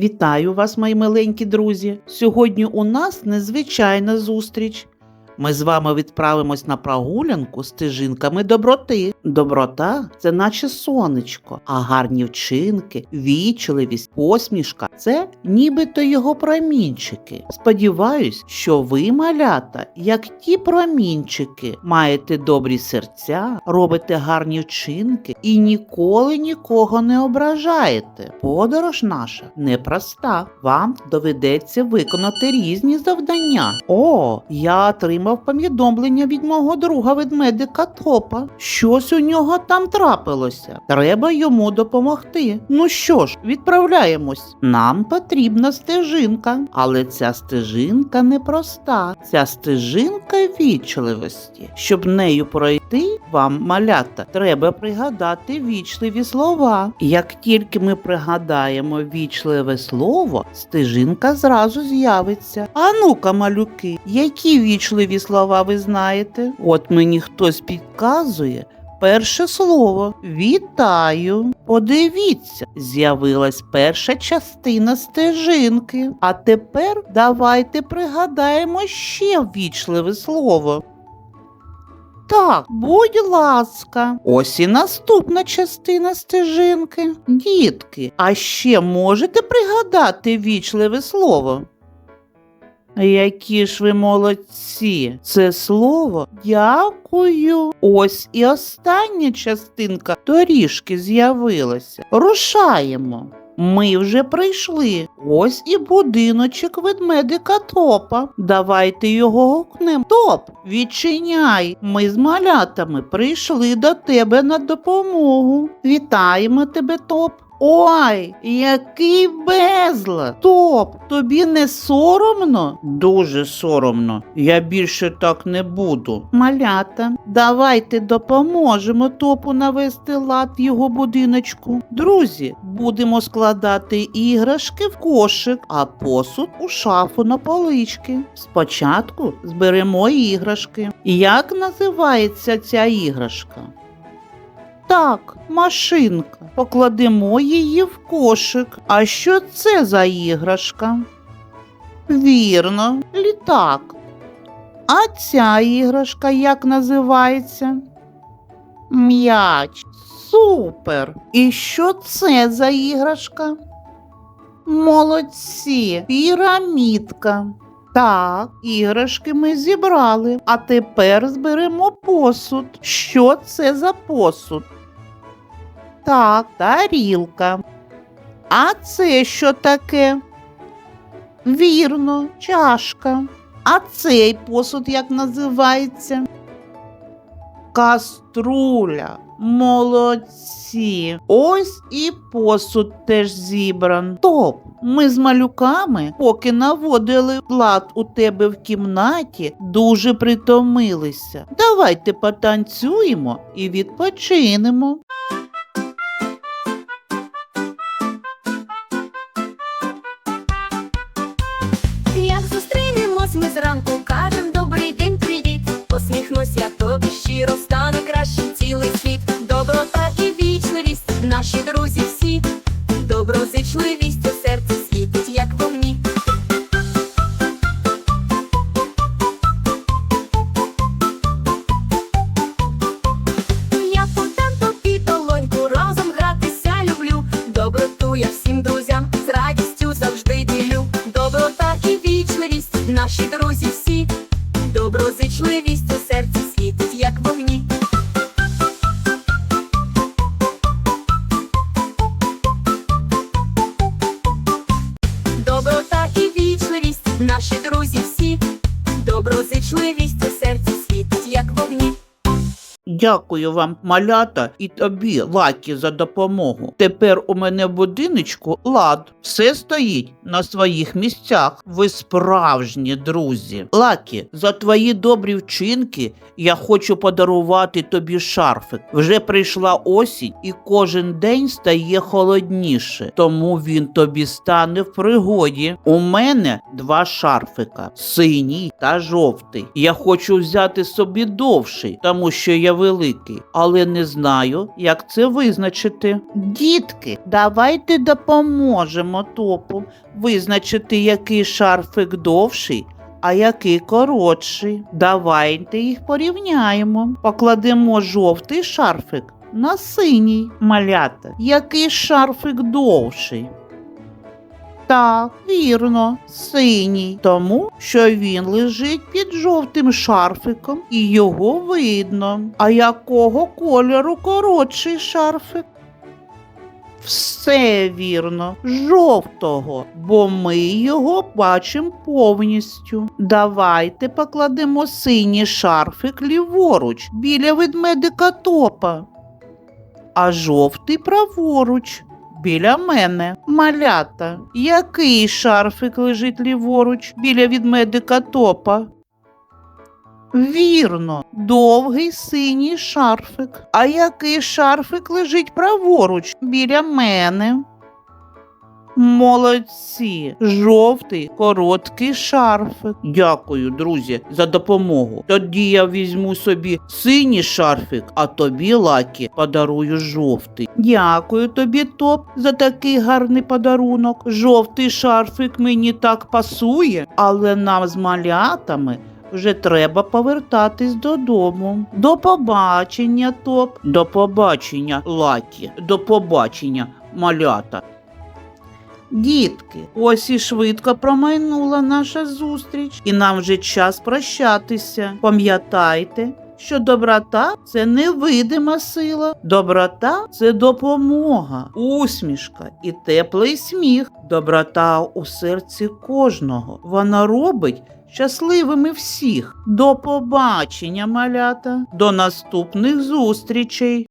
Вітаю вас, мої миленькі друзі. Сьогодні у нас незвичайна зустріч. Ми з вами відправимось на прогулянку стежинками доброти. Доброта це наче сонечко, а гарні вчинки, вічливість, посмішка це нібито його промінчики. Сподіваюсь, що ви, малята, як ті промінчики, маєте добрі серця, робите гарні вчинки і ніколи нікого не ображаєте. Подорож наша непроста. Вам доведеться виконати різні завдання. О, я отримав повідомлення від мого друга ведмедика Топа. Щось у нього там трапилося. Треба йому допомогти. Ну що ж, відправляємось. Нам потрібна стежинка, але ця стежинка непроста. Ця стежинка вічливості. Щоб нею пройти, вам, малята, треба пригадати вічливі слова. Як тільки ми пригадаємо вічливе слово, стежинка зразу з'явиться. А ну-ка, малюки, які вічливі слова ви знаєте? От мені хтось підказує. Перше слово вітаю. Подивіться, з'явилась перша частина стежинки. А тепер давайте пригадаємо ще ввічливе слово. Так, будь ласка, ось і наступна частина стежинки. Дітки, а ще можете пригадати вічливе слово? Які ж ви молодці! Це слово дякую. Ось і остання частинка доріжки з'явилася. Рушаємо. Ми вже прийшли. Ось і будиночок ведмедика Топа. Давайте його гукнем. Топ, відчиняй. Ми з малятами прийшли до тебе на допомогу. Вітаємо тебе, Топ. Ой, який безлад! Топ, тобі не соромно? Дуже соромно. Я більше так не буду. Малята, давайте допоможемо топу навести лад в його будиночку. Друзі, будемо складати іграшки в кошик, а посуд у шафу на полички. Спочатку зберемо іграшки. Як називається ця іграшка? Так, машинка. Покладемо її в кошик. А що це за іграшка? Вірно, літак. А ця іграшка як називається? М'яч. Супер. І що це за іграшка? Молодці, пірамідка. Так, іграшки ми зібрали, а тепер зберемо посуд. Що це за посуд? Так, тарілка. А це що таке? Вірно, чашка. А цей посуд як називається? Каструля. Молодці. Ось і посуд теж зібран. Топ. Ми з малюками, поки наводили лад у тебе в кімнаті, дуже притомилися. Давайте потанцюємо і відпочинемо. Вічливість, наші Дякую вам, малята, і тобі, Лакі, за допомогу. Тепер у мене в будиночку лад. Все стоїть на своїх місцях. Ви справжні друзі. Лакі, за твої добрі вчинки я хочу подарувати тобі шарфик. Вже прийшла осінь, і кожен день стає холодніше, тому він тобі стане в пригоді. У мене два шарфика: синій та жовтий. Я хочу взяти собі довший, тому що я великий, але не знаю, як це визначити. Дітки, давайте допоможемо топу визначити, який шарфик довший. А який коротший. Давайте їх порівняємо. Покладемо жовтий шарфик на синій малята. Який шарфик довший? Так, вірно, синій, тому що він лежить під жовтим шарфиком і його видно. А якого кольору коротший шарфик? Все вірно, жовтого, бо ми його бачимо повністю. Давайте покладемо синій шарфик ліворуч біля ведмедика топа, а жовтий праворуч. Біля мене малята. Який шарфик лежить ліворуч біля відмедика топа? Вірно, довгий синій шарфик. А який шарфик лежить праворуч біля мене? Молодці, жовтий короткий шарфик. Дякую, друзі, за допомогу. Тоді я візьму собі синій шарфик, а тобі, Лакі, подарую жовтий. Дякую тобі, топ, за такий гарний подарунок. Жовтий шарфик мені так пасує, але нам з малятами вже треба повертатись додому. До побачення, топ. До побачення, Лакі. До побачення, малята. Дітки, ось і швидко промайнула наша зустріч, і нам вже час прощатися. Пам'ятайте, що доброта це невидима сила, доброта це допомога, усмішка і теплий сміх. Доброта у серці кожного. Вона робить щасливими всіх. До побачення, малята, до наступних зустрічей.